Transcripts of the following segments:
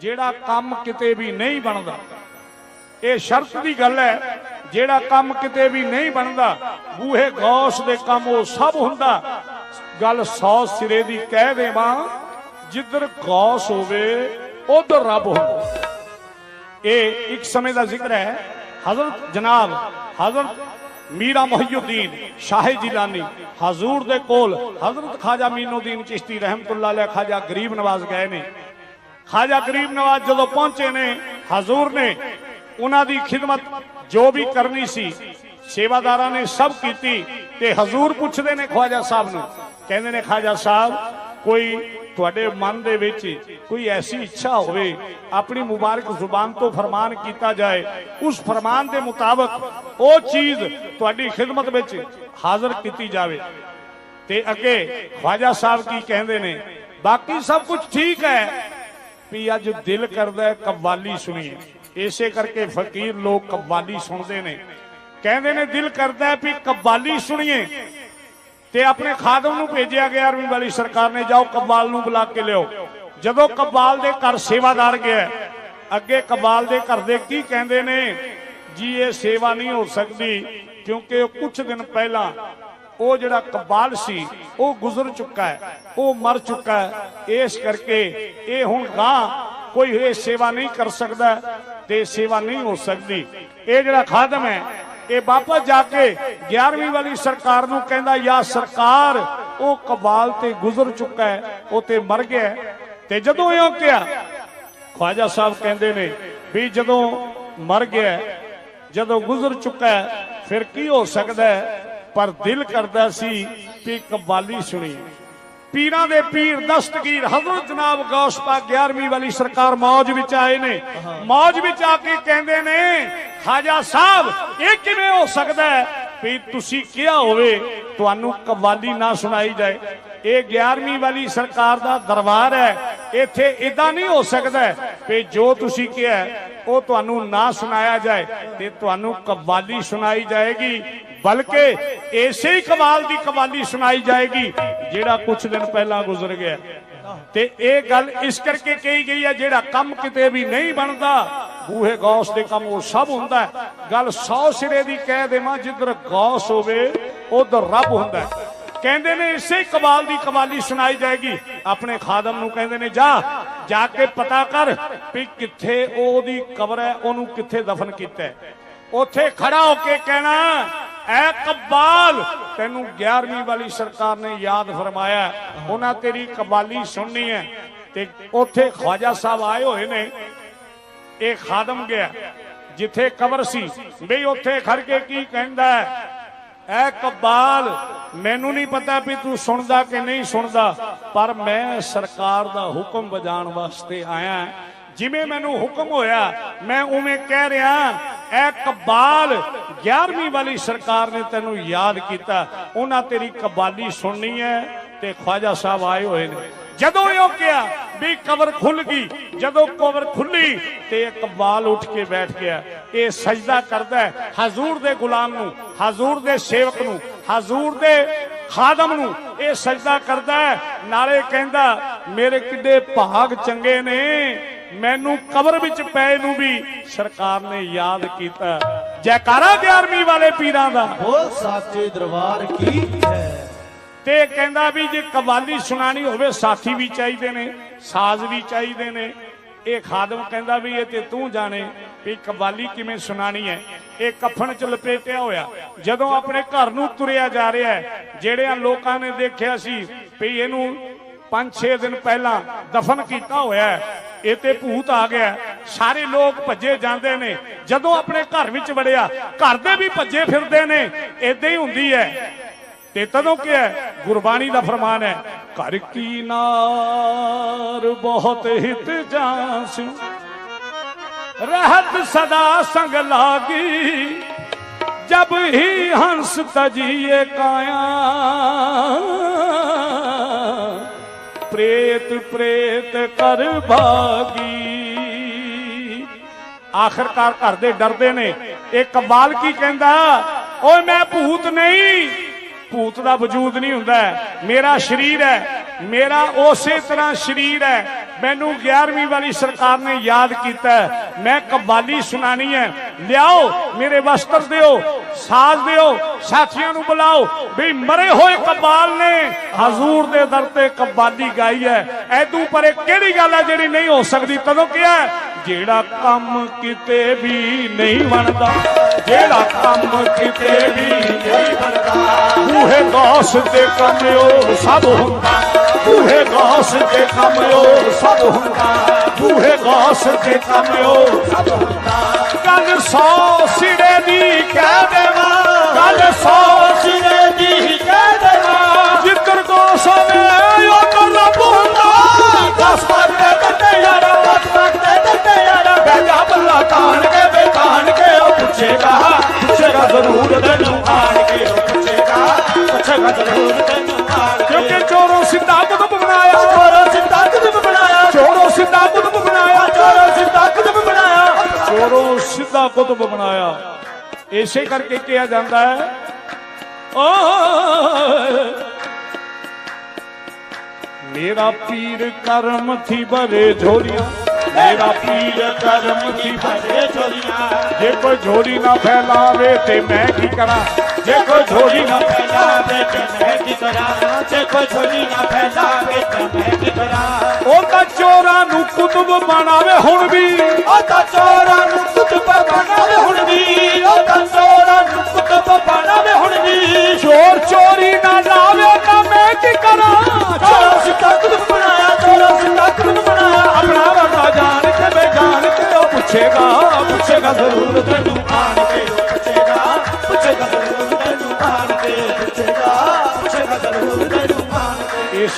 ਜਿਹੜਾ ਕੰਮ ਕਿਤੇ ਵੀ ਨਹੀਂ ਬਣਦਾ। ਇਹ ਸ਼ਰਤ ਦੀ ਗੱਲ ਹੈ, ਜਿਹੜਾ ਕੰਮ ਕਿਤੇ ਵੀ ਨਹੀਂ ਬਣਦਾ, ਬੂਹੇ ਗੌਸ ਦੇ ਕੰਮ ਉਹ ਸਭ ਹੁੰਦਾ। ਗੱਲ ਸੌ ਸਿਰੇ ਦੀ ਕਹਿ ਦੇਵਾਂ, ਜਿੱਧਰ ਗੌਸ ਹੋਵੇ, ਉਧਰ ਰੱਬ ਹੋਵੇ। ਇਹ ਇੱਕ ਸਮੇਂ ਦਾ ਜ਼ਿਕਰ ਹੈ। ਹਜ਼ਰਤ ਜਨਾਬ, ਹਜ਼ਰਤ ਮੀਰਾ ਮੁਹੀਉਦੀਨ ਸ਼ਾਹ ਜਿਲਾਨੀ ਹਜ਼ੂਰ ਦੇ ਕੋਲ ਹਜ਼ਰਤ ਖਾਜਾ ਮੀਨੁਦੀਨ ਚਿਸ਼ਤੀ ਰਹਿਮਤੁਲਲਾਹ ਅਲੈਹ ਖਾਜਾ ਗਰੀਬ ਨਵਾਜ਼ ਗਏ ਨੇ। ਖਾਜਾ ਗਰੀਬ ਨਵਾਜ਼ ਜਦੋਂ ਪਹੁੰਚੇ ਨੇ, ਹਜ਼ੂਰ ਨੇ, ਉਹਨਾਂ ਦੀ ਖਿਦਮਤ ਜੋ ਵੀ ਕਰਨੀ ਸੀ, ਸੇਵਾਦਾਰਾਂ ਨੇ ਸਭ ਕੀਤੀ ਤੇ ਹਜ਼ੂਰ ਪੁੱਛਦੇ ਨੇ ਖਵਾਜਾ ਸਾਹਿਬ ਨੂੰ, ਕਹਿੰਦੇ ਨੇ ਖਾਜਾ ਸਾਹਿਬ, ਕੋਈ ਤੁਹਾਡੇ ਮਨ ਦੇ ਵਿੱਚ ਕੋਈ ਐਸੀ ਇੱਛਾ ਹੋਵੇ, ਆਪਣੀ ਮੁਬਾਰਕ ਜ਼ੁਬਾਨ ਤੋਂ ਫਰਮਾਨ ਕੀਤਾ ਜਾਏ, ਉਸ ਫਰਮਾਨ ਦੇ ਮੁਤਾਬਕ ਉਹ ਚੀਜ਼ ਤੁਹਾਡੀ ਖਿਦਮਤ ਵਿੱਚ ਹਾਜ਼ਰ ਕੀਤੀ ਜਾਵੇ। ਤੇ ਅੱਗੇ ਖਵਾਜਾ ਸਾਹਿਬ ਕੀ ਕਹਿੰਦੇ ਨੇ, ਬਾਕੀ ਸਭ ਕੁਝ ਠੀਕ ਹੈ ਵੀ ਅੱਜ ਦਿਲ ਕਰਦਾ ਕਵਾਲੀ ਸੁਣੀਏ। ਇਸੇ ਕਰਕੇ ਫਕੀਰ ਲੋਕ ਕਵਾਲੀ ਸੁਣਦੇ ਨੇ। ਕਹਿੰਦੇ ਨੇ ਦਿਲ ਕਰਦਾ ਵੀ ਕਵਾਲੀ ਸੁਣੀਏ। ਤੇ ਆਪਣੇ ਖਾਦਮ ਨੂੰ ਭੇਜਿਆ ਗਿਆ ਅਰਵਿੰਦ ਵਾਲੀ ਸਰਕਾਰ ਨੇ, ਜਾਓ ਕਬਾਲ ਨੂੰ ਬੁਲਾ ਕੇ ਲਿਓ ਜਦੋਂ ਕਬਾਲ ਦੇ ਘਰ ਸੇਵਾਦਾਰ ਗਿਆ ਅੱਗੇ ਕਬਾਲ ਦੇ ਘਰ ਦੇ ਕੀ ਕਹਿੰਦੇ ਨੇ? ਜੀ, ਇਹ ਸੇਵਾ ਨਹੀਂ ਹੋ ਸਕਦੀ, ਕਿਉਂਕਿ ਕੁਝ ਦਿਨ ਪਹਿਲਾਂ ਉਹ ਜਿਹੜਾ ਕਬਾਲ ਸੀ, ਉਹ ਗੁਜ਼ਰ ਚੁੱਕਾ ਹੈ, ਉਹ ਮਰ ਚੁੱਕਾ ਹੈ। ਇਸ ਕਰਕੇ ਇਹ ਹੁਣ ਗਾਂ ਕੋਈ ਇਹ ਸੇਵਾ ਨਹੀਂ ਕਰ ਸਕਦਾ ਤੇ ਸੇਵਾ ਨਹੀਂ ਹੋ ਸਕਦੀ। ਇਹ ਜਿਹੜਾ ਖਾਦਮ ਹੈ, ਇਹ ਵਾਪਸ ਜਾ ਕੇ 11ਵੀਂ ਵਾਲੀ ਸਰਕਾਰ ਨੂੰ ਕਹਿੰਦਾ, ਯਾ ਸਰਕਾਰ, ਉਹ ਕਬਾਲ ਤੇ ਗੁਜ਼ਰ ਚੁੱਕਾ ਹੈ, ਉਹ ਤੇ ਮਰ ਗਿਆ ਤੇ ਜਦੋਂ ਇਹ ਕਿਹਾ, ਖਵਾਜਾ ਸਾਹਿਬ ਕਹਿੰਦੇ ਨੇ ਵੀ ਜਦੋਂ ਮਰ ਗਿਆ ਜਦੋਂ ਗੁਜ਼ਰ ਚੁੱਕਾ ਫਿਰ ਕੀ ਹੋ ਸਕਦਾ ਹੈ? ਪਰ ਦਿਲ ਕਰਦਾ ਸੀ ਕਿ ਕਬਾਲੀ ਸੁਣੀ। ਪੀਰਾਂ ਦੇ ਪੀਰ ਦਸਤਗੀਰ, ਹਜ਼ਰਤ ਜਨਾਬ ਗੌਸ ਪਾਕ 11ਵੀਂ ਵਾਲੀ ਸਰਕਾਰ ਮੌਜ ਵਿੱਚ ਆਏ ਨੇ। ਮੌਜ ਵਿੱਚ ਆ ਕੇ ਕਹਿੰਦੇ ਨੇ, ਖਾਜਾ ਸਾਹਿਬ, ਇਹ ਕਿਵੇਂ ਹੋ ਸਕਦਾ ਹੈ ਵੀ ਤੁਸੀਂ ਕਿਹਾ ਹੋਵੇ ਤੁਹਾਨੂੰ ਕਵਾਲੀ ਨਾ ਸੁਣਾਈ ਜਾਏ? ਇਹ 11ਵੀਂ ਵਾਲੀ ਸਰਕਾਰ ਦਾ ਦਰਬਾਰ ਹੈ। ਇੱਥੇ ਇਦਾਂ ਨਹੀਂ ਹੋ ਸਕਦਾ ਵੀ ਜੋ ਤੁਸੀਂ ਕਿਹਾ, ਉਹ ਤੁਹਾਨੂੰ ਨਾ ਸੁਣਾਇਆ ਜਾਏ ਤੇ ਤੁਹਾਨੂੰ ਕਵਾਲੀ ਸੁਣਾਈ ਜਾਏਗੀ। ਬਲਕਿ ਇਸੇ ਹੀ ਕਮਾਲ ਦੀ ਕਮਾਲੀ ਸੁਣਾਈ ਜਾਏਗੀ, ਜਿਹੜਾ ਕੁਝ ਦਿਨ ਪਹਿਲਾਂ ਗੁਜ਼ਰ ਗਿਆ। ਤੇ ਇਹ ਗੱਲ ਇਸ ਕਰਕੇ ਕਹੀ ਗਈ ਹੈ, ਜਿਹੜਾ ਕੰਮ ਕਿਤੇ ਵੀ ਨਹੀਂ ਬਣਦਾ, ਬੂਹੇ ਗੌਸ ਦੇ ਕੰਮ ਉਹ ਸਭ ਹੁੰਦਾ ਗੱਲ 100 ਸਿਰੇ ਦੀ ਕਹਿ ਦੇਵਾਂ, ਜਿੱਧਰ ਗੌਸ ਹੋਵੇ, ਉਧਰ ਰੱਬ ਹੁੰਦਾ ਕਹਿੰਦੇ ਨੇ ਇਸੇ ਕਮਾਲ ਦੀ ਕਮਾਲੀ ਸੁਣਾਈ ਜਾਏਗੀ। ਆਪਣੇ ਖਾਦਮ ਨੂੰ ਕਹਿੰਦੇ ਨੇ, ਜਾ ਜਾ ਕੇ ਪਤਾ ਕਰ ਵੀ ਕਿੱਥੇ ਉਹਦੀ ਕਬਰ ਹੈ, ਉਹਨੂੰ ਕਿੱਥੇ ਦਫਨ ਕੀਤਾ ਉੱਥੇ ਖੜਾ ਹੋ ਕੇ ਕਹਿਣਾ ਐ ਕਬਾਲ, ਤੈਨੂੰ 11ਵੀਂ ਵਾਲੀ ਸਰਕਾਰ ਨੇ ਯਾਦ ਫਰਮਾਇਆ ਉਹਨਾਂ ਤੇਰੀ ਕਬਾਲੀ ਸੁਣਨੀ ਹੈ ਤੇ ਉੱਥੇ ਖਵਾਜਾ ਸਾਹਿਬ ਆਏ ਹੋਏ ਨੇ, ਇਹ ਖਾਦਮ ਗਿਆ, ਜਿੱਥੇ ਕਬਰ ਸੀ, ਬਈ ਉੱਥੇ ਖੜ ਕੇ ਕੀ ਕਹਿੰਦਾ ਹੈ? ਐ ਕਬਾਲ, ਮੈਨੂੰ ਨਹੀਂ ਪਤਾ ਵੀ ਤੂੰ ਸੁਣਦਾ ਕਿ ਨਹੀਂ ਸੁਣਦਾ, ਪਰ ਮੈਂ ਸਰਕਾਰ ਦਾ ਹੁਕਮ ਵਜਾਉਣ ਵਾਸਤੇ ਆਇਆ, ਜਿਵੇਂ ਮੈਨੂੰ ਹੁਕਮ ਹੋਇਆ, ਮੈਂ ਉਵੇਂ ਕਹਿ ਰਿਹਾ ਐ ਕਬਾਲ 11ਵੀਂ ਵਾਲੀ ਸਰਕਾਰ ਨੇ ਤੈਨੂੰ ਯਾਦ ਕੀਤਾ। ਉਹਨਾਂ ਤੇਰੀ ਕਬਾਲੀ ਸੁਣਨੀ ਹੈ ਤੇ ਖਵਾਜਾ ਸਾਹਿਬ ਆਏ ਹੋਏ ਨੇ। ਜਦੋਂ ਇਹ ਕਿਹਾ ਵੀ ਕਬਰ ਖੁੱਲ ਗਈ, ਜਦੋਂ ਕਬਰ ਖੁੱਲੀ ਤੇ ਇਕਬਾਲ ਉੱਠ ਕੇ ਬੈਠ ਗਿਆ। ਇਹ ਸਜਦਾ ਕਰਦਾ ਹੈ। ਹਜ਼ੂਰ ਦੇ ਗੁਲਾਮ ਨੂੰ, ਹਜ਼ੂਰ ਦੇ ਸੇਵਕ ਨੂੰ, ਹਜ਼ੂਰ ਦੇ ਖਾਦਮ ਨੂੰ ਇਹ ਸਜਦਾ ਕਰਦਾ ਹੈ। ਨਾਲੇ ਕਹਿੰਦਾ, ਮੇਰੇ ਕਿੱਡੇ ਭਾਗ ਚੰਗੇ ਨੇ। ਮੈਨੂੰ ਕਬਰ ਵਿੱਚ ਪਏ ਨੂੰ ਵੀ ਸਰਕਾਰ ਨੇ ਯਾਦ ਕੀਤਾ। ਜੈਕਾਰਾ 11ਵੀਂ ਵਾਲੇ ਪੀਰਾਂ ਦਾ। ਬੋਲ ਸਾਚੇ ਦਰਬਾਰ ਕੀ ਹੈ? ਤੇ ਕਹਿੰਦਾ ਵੀ ਜੇ ਕਵਾਲੀ ਸੁਣਾਣੀ ਹੋਵੇ ਸਾਥੀ ਵੀ ਚਾਹੀਦੇ ਨੇ ਸਾਜ਼ ਵੀ ਚਾਹੀਦੇ ਨੇ। ਇਹ ਖਾਦਮ ਕਹਿੰਦਾ ਵੀ ਇਹ ਤੇ ਤੂੰ ਜਾਣੇ ਵੀ ਕਵਾਲੀ ਕਿਵੇਂ ਸੁਣਾਣੀ ਹੈ। ਇਹ ਕਫਨ ਚ ਲਪੇਟਿਆ ਹੋਇਆ। ਜਦੋਂ ਆਪਣੇ ਘਰ ਨੂੰ ਤੁਰਿਆ ਜਾ ਰਿਹਾ ਹੈ ਜਿਹੜਿਆਂ ਲੋਕਾਂ ਨੇ ਦੇਖਿਆ ਸੀ ਵੀ ਇਹਨੂੰ 5-6 ਦਿਨ ਪਹਿਲਾਂ ਦਫਨ ਕੀਤਾ ਹੋਇਆ ਹੈ ਇਹ ਤੇ ਭੂਤ ਆ ਗਿਆ। ਸਾਰੇ ਲੋਕ ਭੱਜੇ ਜਾਂਦੇ ਨੇ। ਜਦੋਂ ਆਪਣੇ ਘਰ ਵਿੱਚ ਵੜਿਆ, ਘਰ ਦੇ ਵੀ ਭੱਜੇ ਫਿਰਦੇ ਨੇ। ਇਦਾਂ ਹੀ ਹੁੰਦੀ ਹੈ। ਤੇ ਤਦੋਂ ਕੀ ਹੈ? ਗੁਰਬਾਣੀ ਦਾ ਫਰਮਾਨ ਹੈ, ਘਰ ਕੀ ਨਾਰ ਬਹੁਤ ਹਿਤ ਜਾਂਸ, ਰਹਿਤ ਸਦਾ ਸੰਗ ਲਾਗੀ। ਜਬ ਹੀ ਹੰਸ ਤਜੀਏ ਕਾਇਆ ਪ੍ਰੇਤ ਪ੍ਰੇਤ ਕਰ ਭਾਗੀ ਆਖਰਕਾਰ ਘਰ ਦੇ ਡਰਦੇ ਨੇ। ਇਹ ਕਬਾਲ ਕੀ ਕਹਿੰਦਾ? ਓਏ ਮੈਂ ਭੂਤ ਨਹੀਂ। ਭੂਤ ਦਾ ਵਜੂਦ ਨਹੀਂ ਹੁੰਦਾ। ਮੇਰਾ ਸਰੀਰ ਹੈ। ਮੇਰਾ ਉਸੇ ਤਰ੍ਹਾਂ ਸਰੀਰ ਹੈ। ਮੈਨੂੰ 11ਵੀਂ ਵਾਲੀ ਸਰਕਾਰ ਨੇ ਯਾਦ ਕੀਤਾ ਮੈਂ ਕਵਾਲੀ ਸੁਣਾਣੀ ਹੈ। ਲਿਆਓ, ਮੇਰੇ ਵਸਤਰ ਦਿਓ, ਸਾਜ਼ ਦਿਓ, ਸਾਥੀਆਂ ਨੂੰ ਬੁਲਾਓ। ਵੀ ਮਰੇ ਹੋਏ ਕਬਾਲ ਨੇ, ਹਜ਼ੂਰ ਦੇ ਦਰ ਤੇ ਕਬਾਲੀ ਗਾਈ ਹੈ। ਐਦੂ ਪਰੇ ਕਿਹੜੀ ਗੱਲ ਹੈ ਜਿਹੜੀ ਨਹੀਂ ਹੋ ਸਕਦੀ? ਤਦੋਂ ਕਿਹਾ ਜਿਹੜਾ ਕੰਮ ਕਿਤੇ ਵੀ ਨਹੀਂ ਬਣਦਾ, ਜਿਹੜਾ ਕੰਮ ਕਿਤੇ ਵੀ ਨਹੀਂ ਬਣਦਾ, ਬੂਹੇ ਗੌਸ ਦੇ ਕੰਮ ਸਭ ਹੁੰਦਾ। ਬੂਹੇ ਗੌਸ ਦੇ ਕੰਮ ਉਹ ਸਭ ਹੁੰਦਾ ਬੂਹੇ ਗੌਸ ਦੇ ਕੰਮ ਉਹ ਸਭ ਹੁੰਦਾ ਗੱਲ ਸੌ ਸਿਰੇ ਦੀ ਕਹਿ ਦੇਵਾਂ ਗੱਲ ਸੌ ਸਿੱਧਾ ਕੁਤਬ ਬਣਾਇਆ। ਚੋਰੋ ਸਿੱਧਾ ਕੁਤਬ ਬਣਾਇਆ। ਚੋਰੋ ਸਿੱਧਾ ਕੁਤਬ ਬਣਾਇਆ। ਇਸੇ ਕਰਕੇ ਕਿਹਾ ਜਾਂਦਾ ਹੈ। ਓ ਮੇਰਾ ਪੀਰ ਕਰਮ ਥੀ ਭਰੇ ਝੋਲੀਆਂ। ਮੇਰਾ ਪੀਰ ਕਰਮ ਥੀ ਭਰੇ ਝੋਲੀਆਂ। ਜੇ ਕੋਈ ਝੋਲੀ ਨਾ ਫੈਲਾਵੇ ਤੇ ਮੈਂ ਕੀ ਕਰਾਂ? ਝੋਲੀ ਨਾ ਫੈਲਾਵੇ ਤੇ ਮੈਂ ਕੀ ਕਰਾਂ ਜੇ ਕੋਈ ਝੋਲੀ ਨਾ ਫੈਲਾਵੇ ਤੇ ਮੈਂ ਕੀ ਕਰਾਂ ਉਹ ਤਾਂ ਚੋਰਾਂ ਨੂੰ ਕੁਤਬ ਬਣਾਵੇ ਹੁਣ ਵੀ। ਉਹ ਤਾਂ ਚੋਰਾਂ ਨੂੰ ਕੁਤਬ ਬਣਾਵੇ ਹੁਣ ਵੀ। ਉਹ ਤਾਂ ਚੋਰਾਂ ਨੂੰ ਕੁਤਬ ਬਣਾਵੇ ਹੁਣ ਵੀ। ਚੋਰ ਚੋਰੀ ਨਾ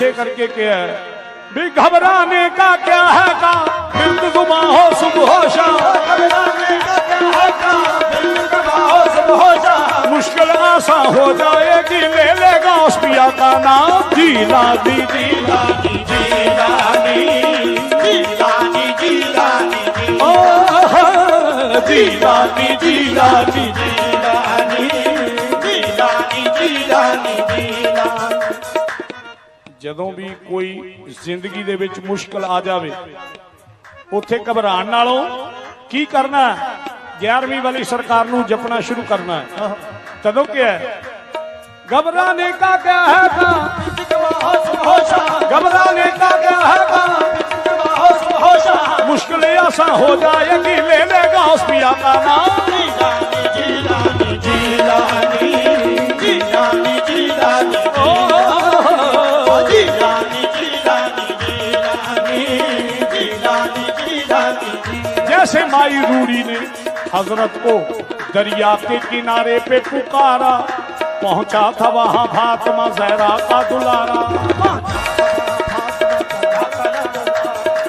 ਇਸੇ ਕਰਕੇ ਕਿਹਾ ਵੀ ਘਬਰਾਨੇ ਕਾ ਕਿਆ ਹੈ ਕਾ ਬਿੰਦ ਜ਼ੁਬਾ ਹੋ ਸੁਬਹ ਹੋ ਸ਼ਾ ਘਬਰਾਨੇ ਕਾ ਕਿਆ ਹੈ ਕਾ ਬਿੰਦ ਜ਼ੁਬਾ ਹੋ ਸੁਬਹ ਹੋ ਸ਼ਾ ਮੁਸ਼ਕਲ ਆਸਾ ਹੋ ਜਾਏਗੀ ਲੈ ਲੇਗਾ ਉਸ ਪਿਆ ਦਾ ਨਾਮ ਜੀ ਲਾਦੀ ਜੀ ਲਾਦੀ ਜੀ ਲਾਦੀ ਜੀ ਲਾਦੀ ਜੀ ਲਾਦੀ ਓਹ ਜੀ ਲਾਦੀ ਜੀ ਜੀ ਲਾਦੀ ਜੀ ਜੀ ਲਾਦੀ ਜੀ ਜਦੋਂ ਵੀ ਕੋਈ ਜ਼ਿੰਦਗੀ ਦੇ ਵਿੱਚ ਮੁਸ਼ਕਲ ਆ ਜਾਵੇ, ਉੱਥੇ ਘਬਰਾਣ ਨਾਲੋਂ ਕੀ ਕਰਨਾ 11ਵੀਂ ਵਾਲੀ ਸਰਕਾਰ ਨੂੰ ਜਪਣਾ ਸ਼ੁਰੂ ਕਰਨਾ ਹੈ। ਤਦੋਂ ਕਿਹਾ ਘਬਰਾਨੇ ਕਾ ਕਿਆ ਹੈ ਤਾਂ ਘਬਰਾਨੇ ਕਾ ਕਿਆ ਹੈ ਤਾਂ ਮੁਸ਼ਕਲ ਆਸਾਂ ਹੋ ਜਾਏਗੀ ਲੈ ਲੇਗਾ ਉਸ ਦਾ ਨਾਮ जैसे माई रूड़ी ने हज़रत को दरिया के किनारे पे पुकारा पहुँचा था वहाँ फातिमा जहरा का दुलारा।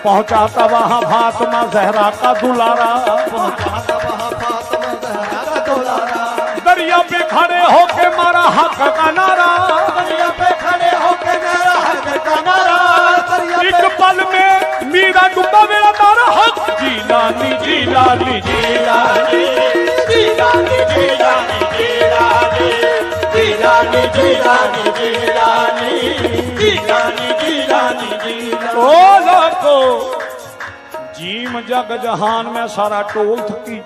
पहुँचा था वहाँ फातिमा जहरा का दुलारा। दरिया पे खड़े होके मारा हक का नारा। दरिया पे खड़े होके मारा हक का नारा। एक पल में ਮੇਰਾ ਡੁੱਬਾ ਮੇਰਾ ਤਾਰਾ ਹੱਥ ਜੀ ਲਾਲੀ ਜੀ ਲਾਲੀ ਜੀ ਲਾਲੀ ਜੀ ਲਾਲੀ ਜੀ ਲਾਲੀ ਜੀ ਲਾਲੀ ਜੀ ਲਾਲੀ ਜੀ ਲਾਲੀ ਜੀ ਲਾਲੀ ਜੀ ਲਾਲੀ ਜੀ ਲਾਲੀ ਜੀ ਓ ਲੋਕੋ ਜੀਮ ਜਗ ਜਹਾਨ ਮੈਂ ਸਾਰਾ ਟੋਲ ਥੱਕੀ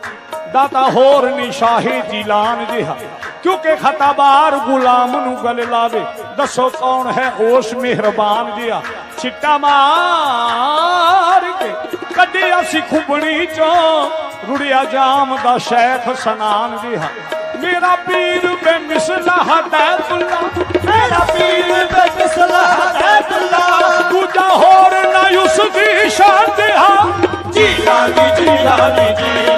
ਦਾਤਾ ਹੋਰ ਨਹੀਂ ਸ਼ਾਹੀ ਜਿਲਾਨ ਜਿਹਾ ਕਿਉਂਕਿ ਖਤਾਬਾਰ ਗੁਲਾਮ ਨੂੰ ਗਲੇ ਲਾਵੇ। ਦੱਸੋ ਕੌਣ ਹੈ ਉਸ ਮਿਹਰਬਾਨ ਜਿਹਾ? ਛਿੱਟਾ ਮਾਰ ਕੇ ਕੱਢਿਆ ਸੀ ਖੁਬਣੀ ਚੋਂ। ਰੁੜਿਆ ਜਾਮ ਦਾ ਸ਼ੈਖ ਸਨਾਨ ਜਿਹਾ। ਮੇਰਾ ਪੀਰ ਬੇਮਿਸਲਾ ਹਦਾਇਤੁੱਲਾ ਮੇਰਾ ਪੀਰ ਬੇਮਿਸਲਾ ਹਦਾਇਤੁੱਲਾ ਦੂਜਾ ਹੋਰ ਨਾ ਉਸ ਦੀ ਸ਼ਾਨ ਜਿਹਾ ਜੀਲਾਨੀ ਜੀਲਾਨੀ ਜੀਲਾਨੀ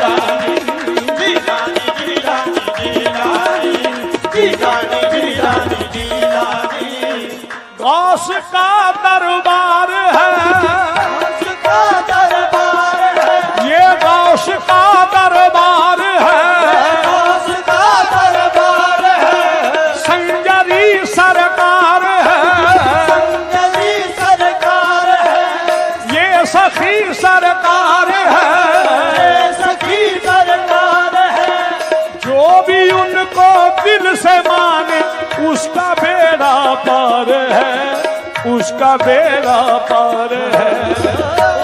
उसका बेड़ा पार है उसका बेड़ा पार है